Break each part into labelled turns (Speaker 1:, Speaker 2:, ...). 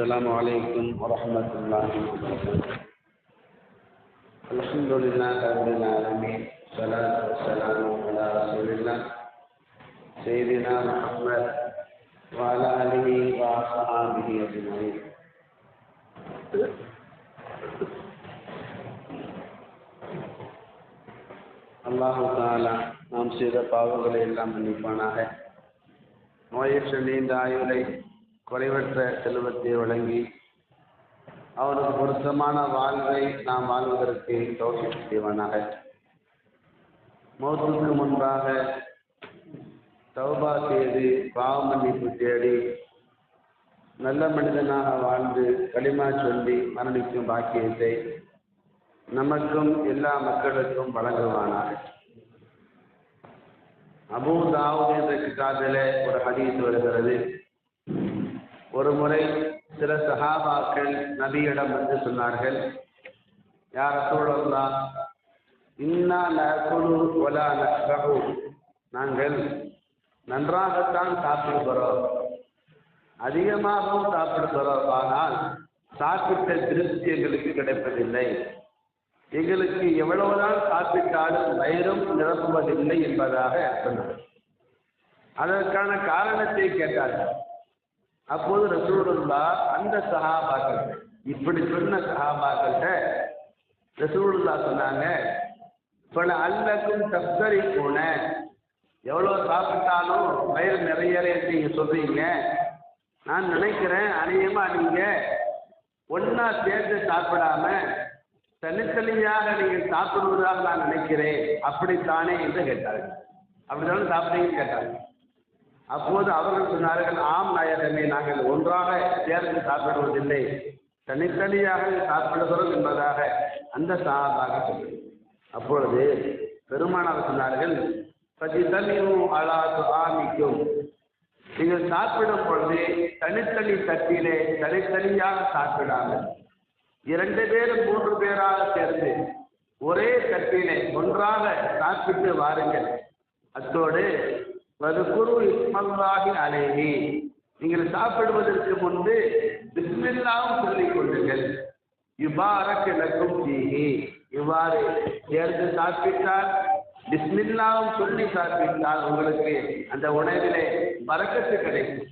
Speaker 1: السلام عليكم ورحمة الله وبركاته الحمد لله رب العالمين والصلاة والسلام على رسول الله سيدنا محمد وعلى آله وأصحابه أجمعين அல்லாஹு தாலா நாம் செய்த பாவங்களை எல்லாம் மன்னிப்பானாக நோயற்ற நீண்ட ஆயுளை குறைவற்ற செல்வத்தை வழங்கி அவருக்கு பொருத்தமான வாழ்வை நாம் வாழ்வதற்கு தோஷம் செய்வானாக. மௌத்துக்கு முன்பாக தௌபா செய்து பாவ மன்னிப்பு தேடி நல்ல மனிதனாக வாழ்ந்து களிமா சொல்லி மரணிக்கும் பாக்கியத்தை நமக்கும் எல்லா மக்களுக்கும் வழங்குவானாக. அபூ தாவூத் என்ற கிதாபிலே ஒரு ஹதீஸ் வருகிறது. ஒரு முறை சில சஹாபாக்கள் நபியிடம் வந்து சொன்னார்கள் யார் சூழல்லா இன்னா நகுலு ஒலா நஷ்பகு நாங்கள் நன்றாகத்தான் சாப்பிடுகிறோம் அதிகமாகவும் சாப்பிடுகிறோம் ஆனால் சாப்பிட்ட திருப்தி எங்களுக்கு கிடைப்பதில்லை. எங்களுக்கு எவ்வளவுதான் சாப்பிட்டாலும் வயிறும் நிரப்புவதில்லை என்பதாக சொன்னார் அதற்கான காரணத்தை கேட்டார்கள். அப்போது ரசூலுல்லா அந்த சஹாபாக்கள் இப்படி சொன்ன சஹாபாக்கள்கிட்ட ரசூலுல்லா சொன்னாங்க பல அல்லக்கும் தப்தரி போன. எவ்வளோ சாப்பிட்டாலும் வயிறு நிறைய நீங்க சொல்றீங்க. நான் நினைக்கிறேன் அநேகமா நீங்க ஒன்னா சேர்ந்து சாப்பிடாம தனித்தனியாக நீங்கள் சாப்பிடுவதாக நான் நினைக்கிறேன். அப்படித்தானே? என்று கேட்டார்கள். அப்படித்தானே சாப்பிட்டீங்கன்னு கேட்டார்கள். அப்போது அவர்கள் சொன்னார்கள் ஆம் நாயகமே நாங்கள் ஒன்றாக சேர்ந்து சாப்பிடுவதில்லை. தனித்தனியாக சாப்பிடுகிறோம் என்பதாக அந்த சாபாக சொன்னது அப்பொழுது பெருமானார் சொன்னார்கள் பதிதனியும் அழாது ஆமிக்கும் நீங்கள் சாப்பிடும் பொழுது தனித்தனி தட்டிலே தனித்தனியாக சாப்பிடாமல் இரண்டு பேரும் மூன்று பேராக சேர்ந்து ஒரே தட்டிலே ஒன்றாக சாப்பிட்டு வாருங்கள். அத்தோடு வதுகுரு இஸ்மல்லாஹி அலைஹி. நீங்கள் சாப்பிடுவதற்கு முன்பு பிஸ்மில்லாவும் சொல்லிக் கொள்ளுங்கள். இவ்வாறக்கு லக்கும் தீஹி இவ்வாறு சேர்ந்து சாப்பிட்டால் பிஸ்மில்லாவும் சொல்லி சாப்பிட்டால் உங்களுக்கு அந்த உணவிலே பறக்கத்து கிடைக்கும்.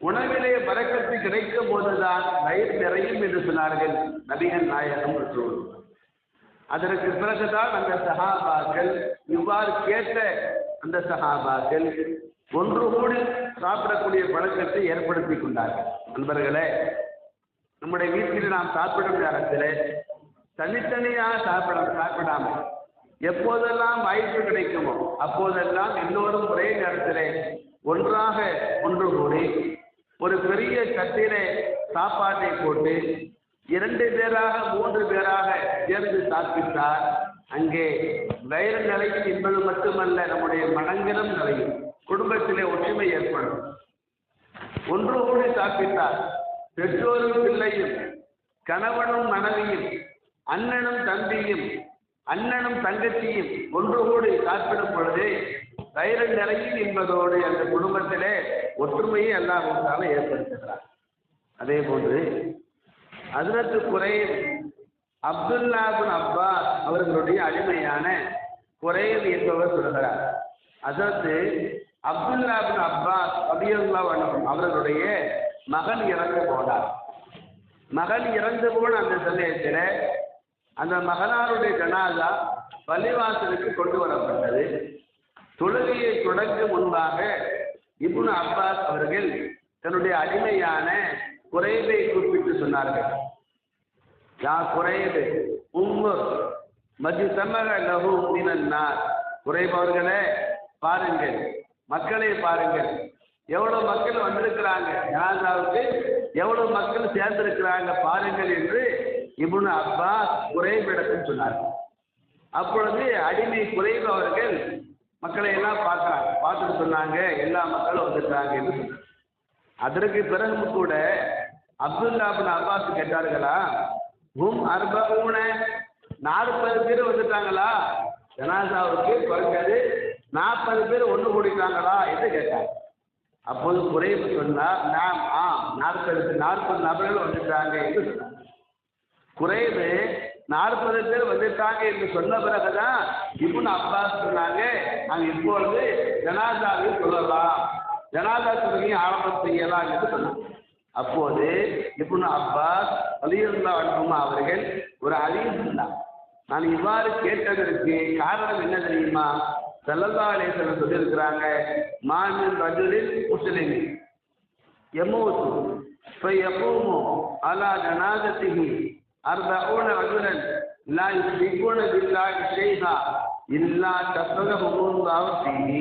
Speaker 1: உணவிலே பறக்கத்து கிடைக்கும் போதுதான் வயிறு நிறையும் என்று சொன்னார்கள் நபிகள் நாயகம் ரசூல் அதற்கு பிறகுதான் அந்த சஹாபாக்கள் இவ்வாறு கேட்ட அந்த சஹாபாக்கள் ஒன்று கூடி சாப்பிடக்கூடிய பழக்கத்தை ஏற்படுத்தி கொண்டார்கள். நண்பர்களே நம்முடைய வீட்டில் நாம் சாப்பிடும் நேரத்தில் தனித்தனியாக சாப்பிட சாப்பிடாம எப்போதெல்லாம் வாய்ப்பு கிடைக்குமோ அப்போதெல்லாம் எல்லோரும் ஒரே நேரத்தில் ஒன்றாக ஒன்று கூடி ஒரு பெரிய தட்டிலே சாப்பாட்டை போட்டு இரண்டு பேராக மூன்று பேராக சேர்ந்து சாப்பிட்டால் அங்கே வயிறு நிலையும் என்பது மட்டுமல்ல நம்முடைய மனங்களும் நிலையும் குடும்பத்திலே ஒற்றுமை ஏற்படும். ஒன்று கூடி சாப்பிட்டால் பெற்றோரும் பிள்ளையும் கணவனும் மனைவியும் அண்ணனும் தம்பியும் அண்ணனும் தங்கச்சியும் ஒன்று கூடி சாப்பிடும் பொழுது வயிறு நிறையும் என்பதோடு அந்த குடும்பத்திலே ஒற்றுமையை எல்லாம் ஒன்றாக ஏற்படுத்துகிறார். அதே போன்று அதிரத்து குறையில் அப்துல்லாபின் அப்பா அவர்களுடைய அடிமையான குறையில் என்பவர் சொல்கிறார். அதற்கு அப்துல்லாபின் அப்பாஸ் அபியுல்லா அவர்களுடைய மகன் இறந்து போனார். மகன் இறந்து போன அந்த சமயத்தில் அந்த மகனாருடைய ஜனாதா பள்ளிவாசலுக்கு கொண்டு வரப்பட்டது. தொழுகையை தொடங்கும் முன்பாக இப்னு அப்பாஸ் அவர்கள் தன்னுடைய அடிமையான குறைவை குறிப்பிட்டு சொன்னார்கள். யா குறையுது. உம்மு மதி சமக லகு மீனன்னார் குறைபவர்களே பாருங்கள். மக்களை பாருங்கள். எவ்வளவு மக்கள் வந்திருக்கிறாங்க? ஜனாதாவுக்கு எவ்வளவு மக்கள் சேர்ந்திருக்கிறாங்க பாருங்கள் என்று இப்னு அப்பா குறைவிடத்தில் சொன்னார். அப்பொழுது அடிமை குறைவு அவர்கள் மக்களை எல்லாம் பார்க்குறாங்க. பார்த்துட்டு சொன்னாங்க எல்லா மக்களும் வந்துட்டாங்க என்று சொன்னாங்க அதற்கு பிறகு கூட அப்துல்லா அப்பாஸ் கேட்டார்களா? ஹும் அர்பூன நாற்பது பேர் வந்துட்டாங்களா? ஜனாசாவுக்கு குறைஞ்சது நாற்பது பேர் ஒன்று கூடிட்டாங்களா என்று கேட்டாங்க அப்போது குறைவு சொன்னார் நாம் ஆம் நாற்பது நாற்பது நபர்கள் வந்துட்டாங்க என்று சொன்னார். குறைவு நாற்பது பேர் வந்துட்டாங்க என்று சொன்ன பிறகுதான் இப்னு அப்பாஸ் சொன்னாங்க நாங்கள் இப்பொழுது ஜனாதாவை சொல்லலாம். ஜனாதா தொழுகையை ஆரம்பம் செய்யலாம் என்று சொன்னாங்க அப்போது இப்னு அப்பாஸ் ரலியல்லாஹு அன்ஹுமா அவர்கள் ஒரு ஹதீஸ் சொன்னார். நான் இவ்வாறு கேட்டதற்கு காரணம் என்ன தெரியுமா? சல்லல்லா அலேஸ்வரர் சொல்லியிருக்கிறாங்க மாமின் ரஜுலில் முஸ்லிம் எமூத்து இப்போ எப்போமோ அலா ஜனாதத்திகி அர்பூன ரஜுலன் லா யுஸ்லிகுன பில்லாஹி ஷைஹா இல்லா தஸ்தகஹு அல்லாஹு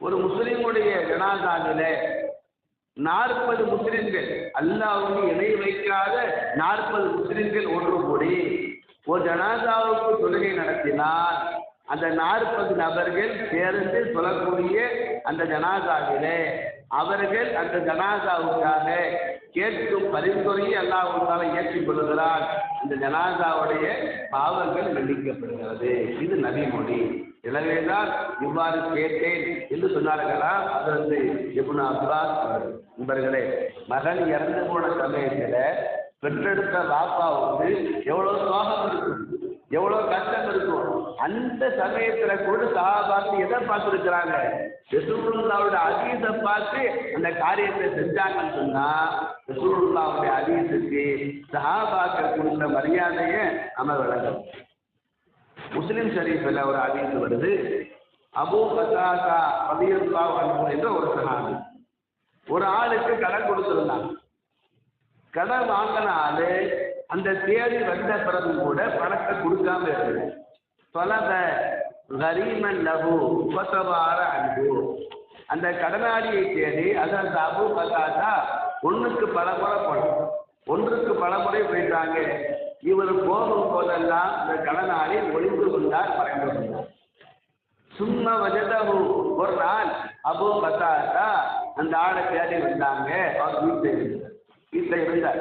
Speaker 1: ஒரு முஸ்லிமுடைய ஜனாதாவிலே நாற்பது முஸ்லிம்கள். அல்லாவுக்கு இணை வைக்காத நாற்பது முஸ்லிம்கள் ஒன்று கூடி ஒரு ஜனாதாவுக்கு தொழுகை நடத்தினால் அந்த நாற்பது நபர்கள் சேர்ந்து சொல்லக்கூடிய அந்த ஜனாதாவிலே அவர்கள் அந்த ஜனாதாவுக்காக கேட்கும் பரிந்துரையை அல்லாஹால ஏற்றுக் கொள்கிறார் அந்த ஜனாதாவுடைய பாவங்கள் மன்னிக்கப்படுகிறது இது நபிமொழி. எனவேதான் இவ்வாறு கேட்டேன் என்று சொன்னார்களா? அதற்கு இப்னு அப்பாஸ் நண்பர்களே மகன் இறந்து போன சமயத்தில் பெற்றெடுத்த வந்து எவ்வளோ சோகம் இருக்கும் எவ்வளோ கஷ்டம் இருக்கும். அந்த சமயத்துல கூட சகாபாத்து எதை பார்த்துருக்கிறாங்க? ரசூலுல்லாவோட அதீதை பார்த்து அந்த காரியத்தை செஞ்சாங்கன்னு சொன்னா ரசூலுல்லாவுடைய அதீசுக்கு சகாபாக்கள் கொடுத்த மரியாதையை நம்ம விளங்கணும் முஸ்லிம் ஷரீஃபில் ஒரு அதீஸ் வருது. அபூ பத்தாசா பதியுல்லா என்ற ஒரு சனாதி ஒரு ஆளுக்கு கடன் கொடுத்துருந்தாங்க. கடன் வாங்கின ஆளு அந்த தேதி வந்த பிறகு கூட பணத்தை கொடுக்காம இருக்குது தொலத கரீமன் லகு உபசவார அன்பு. அந்த கடனாளியை தேடி அது அந்த அபு பத்தாசா ஒன்றுக்கு பல முறை போனோம் ஒன்றுக்கு பல முறை போயிட்டாங்க. இவர் போகும் போதெல்லாம் அந்த கடனாளி ஒளிந்து கொண்டார் மறைந்து கொண்டார் சும்மா வஜதகு ஒரு நாள் அபு பத்தாத்தா அந்த ஆளை தேடி வந்தாங்க. அவர் வீட்டில் இருந்தார். வீட்டில் இருந்தார்.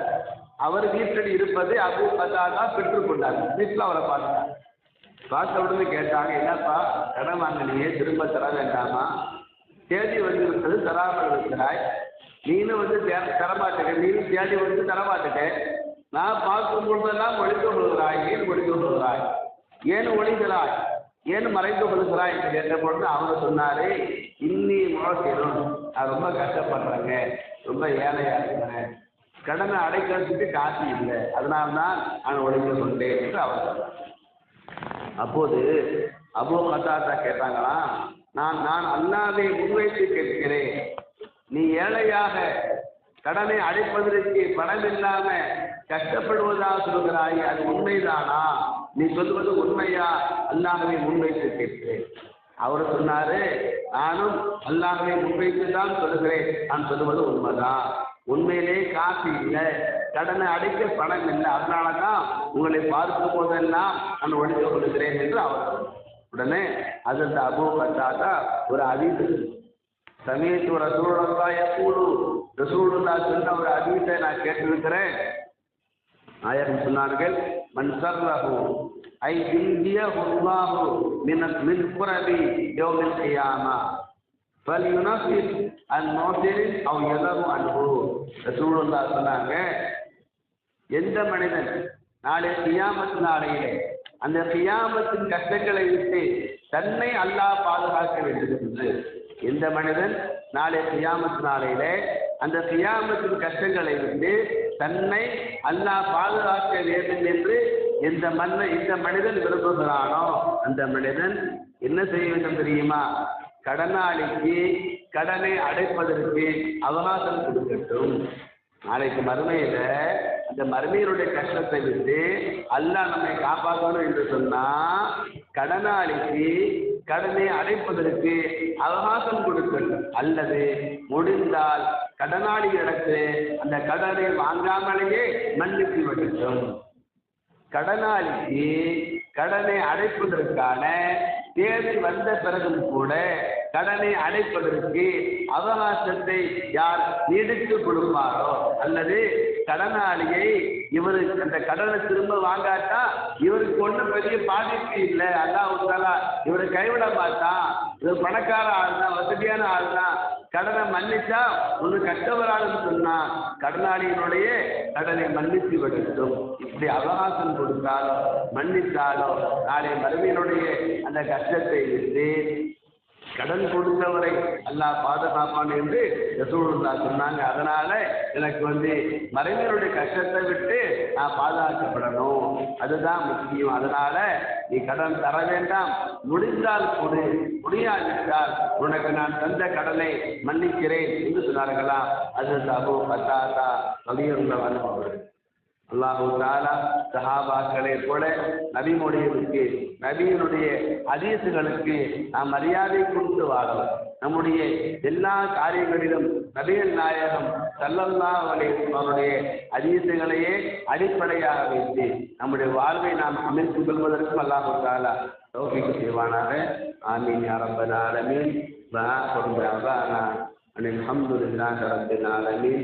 Speaker 1: அவர் வீட்டில் இருப்பது அபு பத்தாத்தா பெற்றுக்கொண்டார் வீட்டில் அவரை பார்த்தார். பார்த்த உடனே கேட்டாங்க என்னப்பா கடன் வாங்கினியே திரும்ப தர வேண்டாமா? தேதி வந்து விட்டது தராமல் இருக்கிறாய். நீனும் வந்து தரமாட்டேன் நீனும் தேடி வந்து தரமாட்டேன் நான் பார்க்கும் பொழுதெல்லாம் ஒழித்து கொள்கிறாய் ஏன் ஒழித்து கொள்கிறாய் ஏன் ஒழிகிறாய் ஏன் மறைந்து கொள்கிறாய் என்று கேட்ட பொழுது அவங்க சொன்னாரு இன்னி முழக்கிடும் நான் ரொம்ப கஷ்டப்படுறேங்க. ரொம்ப ஏழையா இருக்கிறேன். கடனை அடைக்கிறதுக்கு காசு இல்லை. அதனால தான் நான் ஒழித்து கொண்டேன் என்று அவர் சொன்னார். அப்போது அப்போ கத்தாத்தா கேட்டாங்களாம் நான் நான் அண்ணாவை முன்வைத்து கேட்கிறேன். நீ ஏழையாக கடனை அடைப்பதற்கு பணம் இல்லாம கஷ்டப்படுவதாக சொல்கிறாய் அது உண்மைதானா? நீ சொல்வது உண்மையா? அல்லாஹவை முன்வைத்து கேட்கிறேன். அவர் சொன்னாரு நானும் அல்லாஹவை முன்வைத்து தான் சொல்லுகிறேன். நான் சொல்லுவது உண்மைதான். உண்மையிலே காசு இல்லை. கடனை அடைக்க பணம் இல்லை. அதனால தான் உங்களை பார்க்கும் போதெல்லாம் நான் ஒழித்து கொள்கிறேன் என்று அவர் உடனே அது அந்த அபு பத்தாதா ஒரு அதீது சமயத்து ஒரு சூழலாக எப்பூடு ரசூலுல்லா சொன்ன ஒரு அதீத்தை நான் கேட்டிருக்கிறேன். நாயகம் சொன்னார்கள் மன் சர்ரஹு ஐ இந்திய ஹுல்லாஹு மின் மின் குரபி யோமில் கியாமா. ஃபல்யுனஃபிஸ் அன் நோசிரின் அவ் எதவு அன்பு. ரசூலுல்லா சொன்னாங்க எந்த மனிதன் நாளை கியாமத்து நாளையிலே அந்த கியாமத்தின் கஷ்டங்களை விட்டு தன்னை அல்லாஹ் பாதுகாக்க வேண்டியிருக்கிறது எந்த மனிதன் நாளை கியாமத்து நாளையிலே அந்த கியாமத்தின் கஷ்டங்களை விட்டு தன்னை அல்லாஹ் பாதுகாக்க வேண்டும் என்று எந்த மன்ன இந்த மனிதன் விரும்புகிறானோ அந்த மனிதன் என்ன செய்ய வேண்டும் தெரியுமா? கடனாளிக்கு கடனை அடைப்பதற்கு அவகாசம் கொடுக்கட்டும். நாளைக்கு மறுமையில அந்த மறுமையினுடைய கஷ்டத்தை விட்டு அல்லாஹ் நம்மை காப்பாற்றணும் என்று சொன்னா கடனாளிக்கு கடனை அடைப்பதற்கு அவகாசம் கொடுக்கட்டும். அல்லது முடிந்தால் கடனாளிகளுக்கு அந்த கடனை வாங்காமலேயே மன்னித்து விடட்டும் கடனாளிக்கு கடனை அடைப்பதற்கான தேதி வந்த பிறகும் கூட கடனை அடைப்பதற்கு அவகாசத்தை யார் நீடித்து கொடுப்பாரோ அல்லது கடனாளியை இவரு அந்த கடனை திரும்ப வாங்காட்டா இவருக்கு ஒன்றும் பெரிய பாதிப்பு இல்லை. அல்லாஹ் தாலா இவரை கைவிட மாட்டான். இவர் பணக்கார ஆள் தான் வசதியான ஆள் தான் கடனை மன்னிச்சா ஒன்று கஷ்டவராதுன்னு சொன்னா கடனாளியினுடைய கடனை மன்னித்து விடட்டும். இப்படி அவகாசம் கொடுத்தாலோ மன்னித்தாலோ நாளை மறுமையினுடைய அந்த கஷ்டத்தை விட்டு கடன் கொடுத்தவரை அல்லாஹ் பாதுகாப்பான் என்று ரசூலுல்லா சொன்னாங்க. அதனால எனக்கு வந்து மறைஞருடைய கஷ்டத்தை விட்டு நான் பாதுகாக்கப்படணும். அதுதான் முக்கியம். அதனால நீ கடன் தர வேண்டாம். முடிந்தால் கொடு. முடியாவிட்டால் உனக்கு நான் தந்த கடனை மன்னிக்கிறேன் என்று சொன்னார்களாம். அது அபு பத்தாதா கவியுள்ள அவர்கள். அல்லாஹு தாலா சஹாபாக்களை போல நபிமொழிகளுக்கு நபியினுடைய அதீசுகளுக்கு நாம் மரியாதை கொடுத்து வாழலாம். நம்முடைய எல்லா காரியங்களிலும் நபிகள் நாயகம் சல்லல்லா அவருடைய அதீசுகளையே அடிப்படையாக வைத்து நம்முடைய வாழ்வை நாம் அமைத்துக் கொள்வதற்கும் அல்லாஹு தாலா தௌஃபிக்கு செய்வானாக. ஆமீன் அரபன் ஆலமீன். வா கொண்டாவானா அனில் அஹமதுல்லாஹ் ரபின் ஆலமீன்.